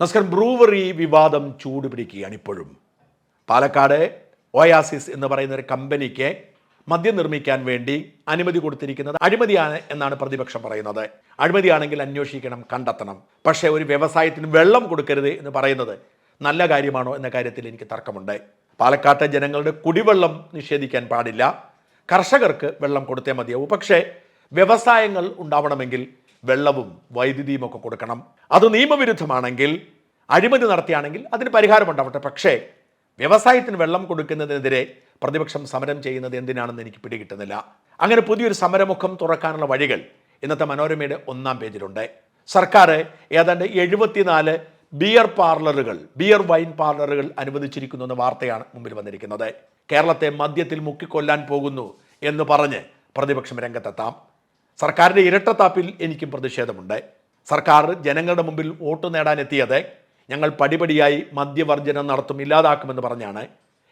നമസ്കാരം. ബ്രൂവറി വിവാദം ചൂടുപിടിക്കുകയാണ് ഇപ്പോഴും. പാലക്കാട് ഒയാസിസ് എന്ന് പറയുന്ന ഒരു കമ്പനിക്ക് മദ്യം നിർമ്മിക്കാൻ വേണ്ടി അനുമതി കൊടുത്തിരിക്കുന്നത് അഴിമതിയാണ് എന്നാണ് പ്രതിപക്ഷം പറയുന്നത്. അഴിമതിയാണെങ്കിൽ അന്വേഷിക്കണം കണ്ടെത്തണം. പക്ഷേ ഒരു വ്യവസായത്തിന് വെള്ളം കൊടുക്കരുത് എന്ന് പറയുന്നത് നല്ല കാര്യമാണോ എന്ന കാര്യത്തിൽ എനിക്ക് തർക്കമുണ്ട്. പാലക്കാട്ടെ ജനങ്ങളുടെ കുടിവെള്ളം നിഷേധിക്കാൻ പാടില്ല. കർഷകർക്ക് വെള്ളം കൊടുത്തേ മതിയാവൂ. പക്ഷേ വ്യവസായങ്ങൾ ഉണ്ടാവണമെങ്കിൽ വെള്ളവും വൈദ്യുതിയും ഒക്കെ കൊടുക്കണം. അത് നിയമവിരുദ്ധമാണെങ്കിൽ അഴിമതി നടത്തിയാണെങ്കിൽ അതിന് പരിഹാരമുണ്ടാവട്ടെ. പക്ഷേ വ്യവസായത്തിന് വെള്ളം കൊടുക്കുന്നതിനെതിരെ പ്രതിപക്ഷം സമരം ചെയ്യുന്നത് എന്തിനാണെന്ന് എനിക്ക് പിടികിട്ടുന്നില്ല. അങ്ങനെ പുതിയൊരു സമരമുഖം തുറക്കാനുള്ള വഴികൾ ഇന്നത്തെ മനോരമയുടെ ഒന്നാം പേജിലുണ്ട്. സർക്കാർ ഏതാണ്ട് എഴുപത്തിനാല് ബിയർ പാർലറുകൾ ബിയർ വൈൻ പാർലറുകൾ അനുവദിച്ചിരിക്കുന്നു എന്ന വാർത്തയാണ് മുമ്പിൽ വന്നിരിക്കുന്നത്. കേരളത്തെ മദ്യത്തിൽ മുക്കിക്കൊല്ലാൻ പോകുന്നു എന്ന് പറഞ്ഞ് പ്രതിപക്ഷം രംഗത്തെത്താം. സർക്കാരിന്റെ ഇരട്ടത്താപ്പിൽ എനിക്കും പ്രതിഷേധമുണ്ട്. സർക്കാർ ജനങ്ങളുടെ മുമ്പിൽ വോട്ട് നേടാനെത്തിയത് ഞങ്ങൾ പടിപടിയായി മദ്യവർജനം നടത്തും ഇല്ലാതാക്കുമെന്ന് പറഞ്ഞാണ്.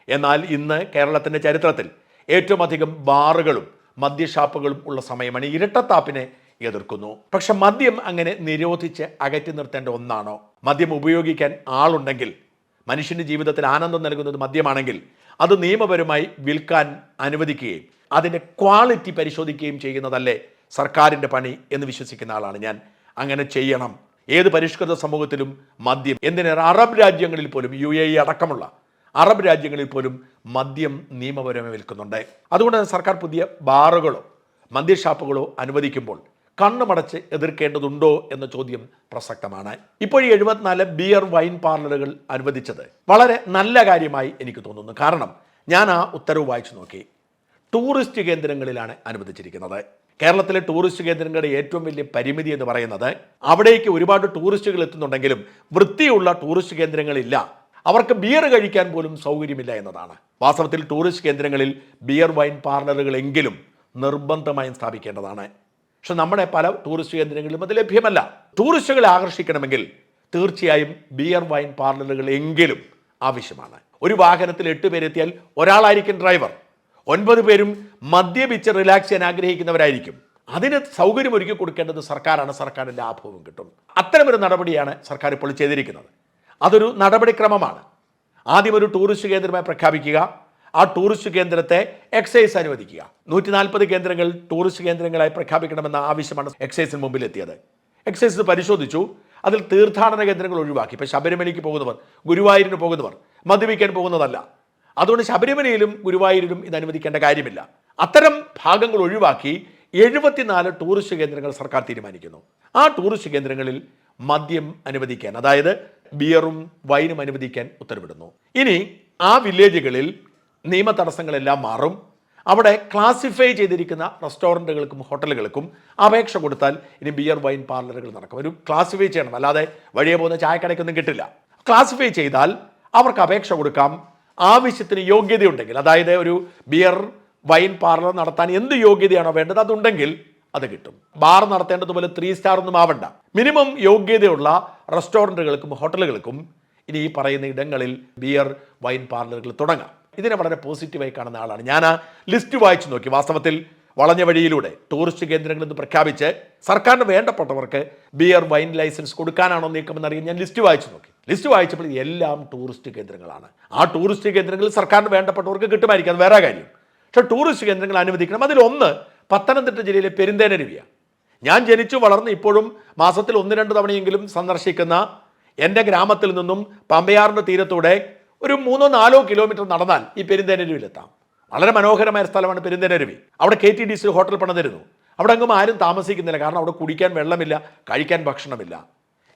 എന്നാൽ ഇന്ന് കേരളത്തിന്റെ ചരിത്രത്തിൽ ഏറ്റവും അധികം ബാറുകളും മദ്യഷാപ്പുകളും ഉള്ള സമയമാണ് ഇരട്ടത്താപ്പിനെ എതിർക്കുന്നു. പക്ഷെ മദ്യം അങ്ങനെ നിരോധിച്ച് അകറ്റി നിർത്തേണ്ട ഒന്നാണോ? മദ്യം ഉപയോഗിക്കാൻ ആളുണ്ടെങ്കിൽ മനുഷ്യന്റെ ജീവിതത്തിൽ ആനന്ദം നൽകുന്നത് മദ്യമാണെങ്കിൽ അത് നിയമപരമായി വിൽക്കാൻ അനുവദിക്കുകയും അതിന്റെ ക്വാളിറ്റി പരിശോധിക്കുകയും ചെയ്യുന്നതല്ലേ സർക്കാരിന്റെ പണി എന്ന് വിശ്വസിക്കുന്ന ആളാണ് ഞാൻ. അങ്ങനെ ചെയ്യണം. ഏത് പരിഷ്കൃത സമൂഹത്തിലും മദ്യം എന്തിനേറെ അറബ് രാജ്യങ്ങളിൽ പോലും യു എ അടക്കമുള്ള അറബ് രാജ്യങ്ങളിൽ പോലും മദ്യം നിയമപരമായി വിൽക്കുന്നുണ്ട്. അതുകൊണ്ട് തന്നെ സർക്കാർ പുതിയ ബാറുകളോ മദ്യഷാപ്പുകളോ അനുവദിക്കുമ്പോൾ കണ്ണുമടച്ച് എതിർക്കേണ്ടതുണ്ടോ എന്ന ചോദ്യം പ്രസക്തമാണ്. ഇപ്പോൾ ഈ എഴുപത്തിനാല് ബിയർ വൈൻ പാർലറുകൾ അനുവദിച്ചത് വളരെ നല്ല കാര്യമായി എനിക്ക് തോന്നുന്നു. കാരണം ഞാൻ ആ ഉത്തരവ് വായിച്ചു നോക്കി. ടൂറിസ്റ്റ് കേന്ദ്രങ്ങളിലാണ് അനുവദിച്ചിരിക്കുന്നത്. കേരളത്തിലെ ടൂറിസ്റ്റ് കേന്ദ്രങ്ങളുടെ ഏറ്റവും വലിയ പരിമിതി എന്ന് പറയുന്നത് അവിടേക്ക് ഒരുപാട് ടൂറിസ്റ്റുകൾ എത്തുന്നുണ്ടെങ്കിലും വൃത്തിയുള്ള ടൂറിസ്റ്റ് കേന്ദ്രങ്ങളില്ല. അവർക്ക് ബിയർ കഴിക്കാൻ പോലും സൗകര്യമില്ല എന്നതാണ്. വാസ്തവത്തിൽ ടൂറിസ്റ്റ് കേന്ദ്രങ്ങളിൽ ബിയർ വൈൻ പാർലറുകളെങ്കിലും നിർബന്ധമായും സ്ഥാപിക്കേണ്ടതാണ്. പക്ഷെ നമ്മുടെ പല ടൂറിസ്റ്റ് കേന്ദ്രങ്ങളിലും അത് ലഭ്യമല്ല. ടൂറിസ്റ്റുകളെ ആകർഷിക്കണമെങ്കിൽ തീർച്ചയായും ബിയർ വൈൻ പാർലറുകൾ എങ്കിലും ആവശ്യമാണ്. ഒരു വാഹനത്തിൽ എട്ട് പേരെത്തിയാൽ ഒരാളായിരിക്കും ഡ്രൈവർ ഒൻപത് പേരും മദ്യപിച്ച് റിലാക്സ് ചെയ്യാൻ ആഗ്രഹിക്കുന്നവരായിരിക്കും. അതിന് സൗകര്യം ഒരുക്കി കൊടുക്കേണ്ടത് സർക്കാരാണ്. സർക്കാരിന്റെ ലാഭവും കിട്ടും. അത്തരമൊരു നടപടിയാണ് സർക്കാർ ഇപ്പോൾ ചെയ്തിരിക്കുന്നത്. അതൊരു നടപടിക്രമമാണ്. ആദ്യം ഒരു ടൂറിസ്റ്റ് കേന്ദ്രമായി പ്രഖ്യാപിക്കുക. ആ ടൂറിസ്റ്റ് കേന്ദ്രത്തെ എക്സൈസ് അനുവദിക്കുക. നൂറ്റി നാൽപ്പത് കേന്ദ്രങ്ങൾ ടൂറിസ്റ്റ് കേന്ദ്രങ്ങളായി പ്രഖ്യാപിക്കണമെന്ന ആവശ്യമാണ് എക്സൈസിന് മുമ്പിൽ എത്തിയത് എക്സൈസ് പരിശോധിച്ചു. അതിൽ തീർത്ഥാടന കേന്ദ്രങ്ങൾ ഒഴിവാക്കി. ഇപ്പം ശബരിമലയ്ക്ക് പോകുന്നവർ ഗുരുവായൂരിന് പോകുന്നവർ മദ്യപിക്കാൻ പോകുന്നതല്ല. അതുകൊണ്ട് ശബരിമലയിലും ഗുരുവായൂരിലും ഇത് അനുവദിക്കേണ്ട കാര്യമില്ല. അത്തരം ഭാഗങ്ങൾ ഒഴിവാക്കി എഴുപത്തിനാല് ടൂറിസ്റ്റ് കേന്ദ്രങ്ങൾ സർക്കാർ തീരുമാനിക്കുന്നു. ആ ടൂറിസ്റ്റ് കേന്ദ്രങ്ങളിൽ മദ്യം അനുവദിക്കാൻ അതായത് ബിയറും വൈനും അനുവദിക്കാൻ ഉത്തരവിടുന്നു. ഇനി ആ വില്ലേജുകളിൽ നിയമ തടസ്സങ്ങളെല്ലാം മാറും. അവിടെ ക്ലാസിഫൈ ചെയ്തിരിക്കുന്ന റെസ്റ്റോറന്റുകൾക്കും ഹോട്ടലുകൾക്കും അപേക്ഷ കൊടുത്താൽ ഇനി ബിയർ വൈൻ പാർലറുകൾ നടക്കും. ഒരു ക്ലാസിഫൈ ചെയ്യണം. അല്ലാതെ വഴിയെ പോകുന്ന ചായക്കടയ്ക്കൊന്നും കിട്ടില്ല. ക്ലാസിഫൈ ചെയ്താൽ അവർക്ക് അപേക്ഷ കൊടുക്കാം. ആവശ്യത്തിന് യോഗ്യതയുണ്ടെങ്കിൽ അതായത് ഒരു ബിയർ വൈൻ പാർലർ നടത്താൻ എന്ത് യോഗ്യതയാണോ വേണ്ടത് അതുണ്ടെങ്കിൽ അത് കിട്ടും. ബാർ നടത്തേണ്ടതുപോലെ ത്രീ സ്റ്റാർ ഒന്നും ആവണ്ട. മിനിമം യോഗ്യതയുള്ള റെസ്റ്റോറന്റുകൾക്കും ഹോട്ടലുകൾക്കും ഇനി ഈ പറയുന്ന ഇടങ്ങളിൽ ബിയർ വൈൻ പാർലറുകൾ തുടങ്ങാം. ഇതിനെ വളരെ പോസിറ്റീവായി കാണുന്ന ആളാണ്. ഞാൻ ആ ലിസ്റ്റ് വായിച്ചു നോക്കി. വാസ്തവത്തിൽ വളഞ്ഞ വഴിയിലൂടെ ടൂറിസ്റ്റ് കേന്ദ്രങ്ങളിൽ നിന്ന് പ്രഖ്യാപിച്ച് സർക്കാരിന് വേണ്ടപ്പെട്ടവർക്ക് ബിയർ വൈൻ ലൈസൻസ് കൊടുക്കാനാണോ നീക്കമെന്നറിയാൻ ഞാൻ ലിസ്റ്റ് വായിച്ചു നോക്കി. ലിസ്റ്റ് വായിച്ചപ്പോൾ എല്ലാം ടൂറിസ്റ്റ് കേന്ദ്രങ്ങളാണ്. ആ ടൂറിസ്റ്റ് കേന്ദ്രങ്ങളിൽ സർക്കാരിന് വേണ്ടപ്പെട്ടവർക്ക് കിട്ടുമായിരിക്കും അത് വേറെ കാര്യം. പക്ഷേ ടൂറിസ്റ്റ് കേന്ദ്രങ്ങൾ അനുവദിക്കണം. അതിലൊന്ന് പത്തനംതിട്ട ജില്ലയിലെ പെരുന്തേനരുവിയാണ് ഞാൻ ജനിച്ചു വളർന്ന് ഇപ്പോഴും മാസത്തിൽ ഒന്ന് രണ്ട് തവണയെങ്കിലും സന്ദർശിക്കുന്ന എന്റെ ഗ്രാമത്തിൽ നിന്നും പമ്പയാറിന്റെ തീരത്തൂടെ ഒരു മൂന്നോ നാലോ കിലോമീറ്റർ നടന്നാൽ ഈ പെരുന്തേനരുവിലെത്താം വളരെ മനോഹരമായ സ്ഥലമാണ് പെരുന്തേനരുവി അവിടെ K T D C hotel പണിതിരുന്നു. അവിടെ അങ്ങും ആരും താമസിക്കുന്നില്ല. കാരണം അവിടെ കുടിക്കാൻ വെള്ളമില്ല കഴിക്കാൻ ഭക്ഷണമില്ല.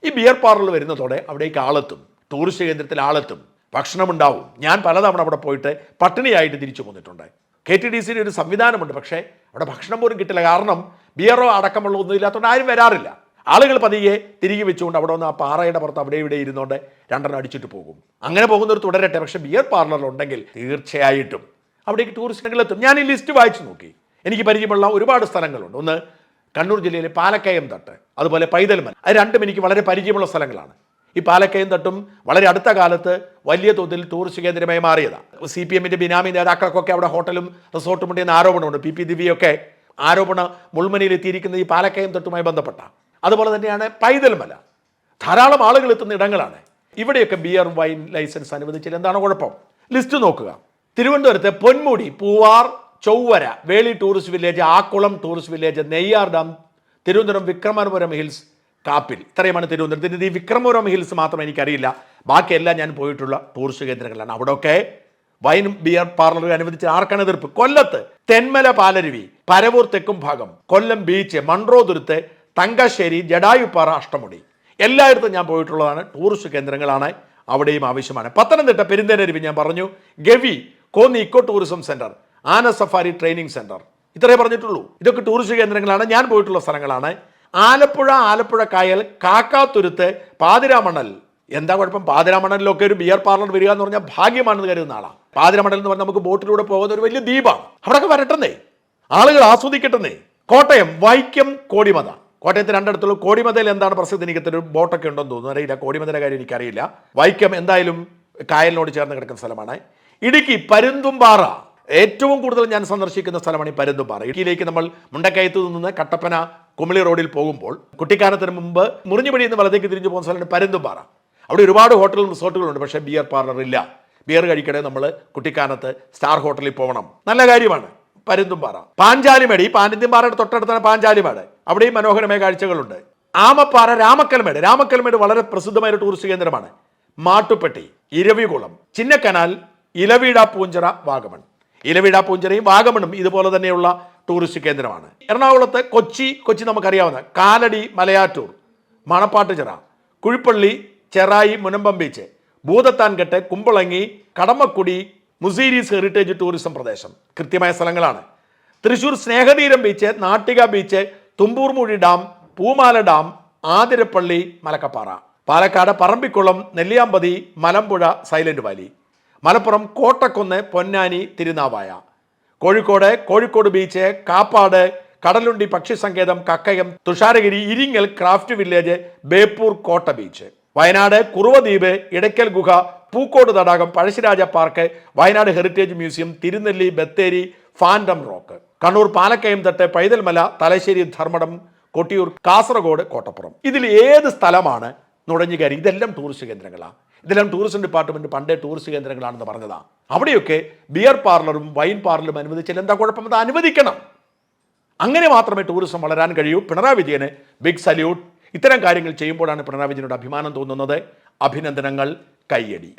ഈ ബിയർ പാർലർ വരുന്നതോടെ അവിടേക്ക് ആളെത്തും ടൂറിസ്റ്റ് കേന്ദ്രത്തിൽ ആളെത്തും ഭക്ഷണമുണ്ടാവും. ഞാൻ പലതവണ അവിടെ പോയിട്ട് പട്ടിണിയായിട്ട് തിരിച്ചു പോന്നിട്ടുണ്ട്. കെ ടി ഡി സിയുടെ ഒരു സംവിധാനമുണ്ട് പക്ഷേ അവിടെ ഭക്ഷണം പോലും കിട്ടില്ല. കാരണം ബിയറോ അടക്കമുള്ള ഒന്നും ഇല്ലാത്തതുകൊണ്ട് ആരും വരാറില്ല. ആളുകൾ പതിയെ തിരികെ വെച്ചുകൊണ്ട് അവിടെ വന്ന് ആ പാറയുടെ പുറത്ത് അവിടെ ഇവിടെ ഇരുന്നുകൊണ്ട് രണ്ടെണ്ണം അടിച്ചിട്ട് പോകും. അങ്ങനെ പോകുന്നവർ തുടരട്ടെ പക്ഷേ ബിയർ പാർലർ ഉണ്ടെങ്കിൽ തീർച്ചയായിട്ടും അവിടേക്ക് ടൂറിസ്റ്റുകൾ എത്തും ഞാൻ ഈ ലിസ്റ്റ് വായിച്ചു നോക്കി. എനിക്ക് പരിചയമുള്ള ഒരുപാട് സ്ഥലങ്ങളുണ്ട്. ഒന്ന് കണ്ണൂർ ജില്ലയിലെ പാലക്കയം തട്ട് അതുപോലെ പൈതൽമല. അത് രണ്ടും എനിക്ക് വളരെ പരിചയമുള്ള സ്ഥലങ്ങളാണ്. ഈ പാലക്കയം തട്ടും വളരെ അടുത്ത കാലത്ത് വലിയ തോതിൽ ടൂറിസ്റ്റ് കേന്ദ്രമായി മാറിയതാണ് സി പി എമ്മിന്റെ ബിനാമി നേതാക്കൾക്കൊക്കെ അവിടെ ഹോട്ടലും റിസോർട്ടും ഉണ്ടെന്ന് ആരോപണമുണ്ട്. പി. പി. ദിവ്യൊക്കെ ആരോപണ മുൾമനയിൽ എത്തിയിരിക്കുന്ന ഈ പാലക്കയം തട്ടുമായി ബന്ധപ്പെട്ട. അതുപോലെ തന്നെയാണ് പൈതൽമല. ധാരാളം ആളുകൾ എത്തുന്ന ഇടങ്ങളാണ്. ഇവിടെയൊക്കെ ബിയർ വൈൻ ലൈസൻസ് അനുവദിച്ചാൽ എന്താണ് കുഴപ്പം? ലിസ്റ്റ് നോക്കുക. തിരുവനന്തപുരത്തെ Ponmudi Poovar Chowara Veli tourist village Akkulam tourist village Neyyar dam Thiruvananthapuram Vikramanapuram hills Kappil. ഇത്രയുമാണ് തിരുവനന്തപുരത്തിന്റെ ഈ വിക്രമപുരം ഹിൽസ് മാത്രം എനിക്കറിയില്ല. ബാക്കിയെല്ലാം ഞാൻ പോയിട്ടുള്ള ടൂറിസ്റ്റ് കേന്ദ്രങ്ങളാണ് അവിടെയൊക്കെ വൈൻ ബിയർ പാർലർ അനുവദിച്ച് ആർക്കാണ് എതിർപ്പ്? കൊല്ലത്ത് തെന്മല പാലരുവി പരവൂർ തെക്കും ഭാഗം കൊല്ലം ബീച്ച് മൺറോതുരുത്ത് തങ്കശ്ശേരി ജഡായുപ്പാറ അഷ്ടമുടി. എല്ലായിടത്തും ഞാൻ പോയിട്ടുള്ളതാണ്. ടൂറിസ്റ്റ് കേന്ദ്രങ്ങളാണ് അവിടെയും ആവശ്യമാണ്. പത്തനംതിട്ട പെരിന്തേനരുവി ഞാൻ പറഞ്ഞു. Gavi Konni eco tourism centre ആന സഫാരി ട്രെയിനിങ് സെന്റർ ഇത്രേ പറഞ്ഞിട്ടുള്ളൂ. ഇതൊക്കെ ടൂറിസ്റ്റ് കേന്ദ്രങ്ങളാണ്. ഞാൻ പോയിട്ടുള്ള സ്ഥലങ്ങളാണ്. ആലപ്പുഴ ആലപ്പുഴ കായൽ കാക്കാത്തുരുത്ത് പാതിരാമണൽ. എന്താ കുഴപ്പം? പാതിരാമണലിലൊക്കെ ഒരു ബിയർ പാർലർ വരിക എന്ന് പറഞ്ഞാൽ ഭാഗ്യമാണെന്ന് കരുതുന്ന ആളാണ് പാതിരാമണൽ എന്ന് പറഞ്ഞാൽ നമുക്ക് ബോട്ടിലൂടെ പോകുന്ന ഒരു വലിയ ദ്വീപാണ്. അവിടെയൊക്കെ വരട്ടെന്നേ. ആളുകൾ ആസ്വദിക്കട്ടെന്നേ. കോട്ടയം വൈക്കം കോടിമത. കോട്ടയത്ത് രണ്ടിടത്തുള്ള കോടിമതയിൽ എന്താണ് പ്രസിദ്ധി? എനിക്കത്തൊരു ബോട്ടൊക്കെ ഉണ്ടെന്ന് തോന്നുന്നു. അറിയില്ല. കോടിമതയുടെ കാര്യം എനിക്കറിയില്ല. വൈക്കം എന്തായാലും കായലിനോട് ചേർന്ന് കിടക്കുന്ന സ്ഥലമാണ്. ഇടുക്കി പരുന്തുംപാറ. ഏറ്റവും കൂടുതൽ ഞാൻ സന്ദർശിക്കുന്ന സ്ഥലമാണ് ഈ പരുന്തുംപാറ. ഇടുക്കിയിലേക്ക് നമ്മൾ മുണ്ടക്കയത്ത് നിന്ന് കട്ടപ്പന കുമിളി റോഡിൽ പോകുമ്പോൾ കുട്ടിക്കാനത്തിന് മുമ്പ് മുറിഞ്ഞുപടി എന്ന് വലത്തേക്ക് തിരിഞ്ഞു പോകുന്ന സ്ഥലമാണ് പരുന്തുംപാറ. അവിടെ ഒരുപാട് ഹോട്ടലും റിസോർട്ടുകളുണ്ട് പക്ഷേ ബിയർ പാർലർ ഇല്ല. ബിയർ കഴിക്കണേ നമ്മൾ കുട്ടിക്കാനത്ത് സ്റ്റാർ ഹോട്ടലിൽ പോകണം. നല്ല കാര്യമാണ് പരുന്തുംപാറ. പാഞ്ചാലിമേട് ഈ പാന്റിന്ത്യംപാറയുടെ തൊട്ടടുത്താണ് പാഞ്ചാലിമേട്. അവിടെയും മനോഹരമായ കാഴ്ചകളുണ്ട്. ആമപ്പാറ രാമക്കൽമേട്. രാമക്കൽമേട് വളരെ പ്രസിദ്ധമായ ഒരു ടൂറിസ്റ്റ് കേന്ദ്രമാണ്. മാട്ടുപ്പെട്ടി ഇരവികുളം ചിന്നക്കനാൽ ഇലവീട പൂഞ്ചിറ വാഗമൺ. ഇലവീട പൂഞ്ചിറയും വാഗമണും ഇതുപോലെ തന്നെയുള്ള ടൂറിസ്റ്റ് കേന്ദ്രമാണ്. എറണാകുളത്ത് കൊച്ചി കൊച്ചി നമുക്കറിയാവുന്ന Kalady Malayattoor Manappattuchira Kuzhippilly Cherai Munambam beach Bhoothathankettu Kumbalangi Kadamakkudy Muziris heritage tourism പ്രദേശം കൃത്യമായ സ്ഥലങ്ങളാണ്. Thrissur Snehatheeram beach Nattika beach Thumboormuzhi dam Poomala dam Athirappilly Malakkappara. Palakkad Parambikulam Nelliyampathy Malampuzha Silent Valley. Malappuram Kottakkunnu Ponnani Thirunavaya. Kozhikode Kozhikode beach Kappad Kadalundi പക്ഷി സങ്കേതം Kakkayam Thusharagiri Iringal craft village Beypore കോട്ട beach Wayanad Kuruvadweep Edakkal ഗുഹ പൂക്കോട് തടാകം Pazhassiraja park Wayanad heritage museum Thirunelli Bathery Phantom Rock Kannur Palakkayam Thattu Paithalmala Thalassery Dharmadam Kottiyoor Kasaragod Kottappuram. ഇതിൽ ഏത് സ്ഥലമാണ് നുഴഞ്ഞുകയറി? ഇതെല്ലാം tourist കേന്ദ്രങ്ങളാണ് ഇതെല്ലാം ടൂറിസം ഡിപ്പാർട്ട്മെന്റ് പണ്ടേ ടൂറിസ്റ്റ് കേന്ദ്രങ്ങളാണെന്ന് പറഞ്ഞതാണ് അവിടെയൊക്കെ ബിയർ പാർലറും വൈൻ പാർലറും അനുവദിച്ചാൽ എന്താ കുഴപ്പം? അത് അനുവദിക്കണം. അങ്ങനെ മാത്രമേ ടൂറിസം വളരാൻ കഴിയൂ. പിണറായി വിജയന് ബിഗ് സല്യൂട്ട് ഇത്തരം കാര്യങ്ങൾ ചെയ്യുമ്പോഴാണ് പിണറായി വിജയനോട് അഭിമാനം തോന്നുന്നത്. അഭിനന്ദനങ്ങൾ കയ്യടി.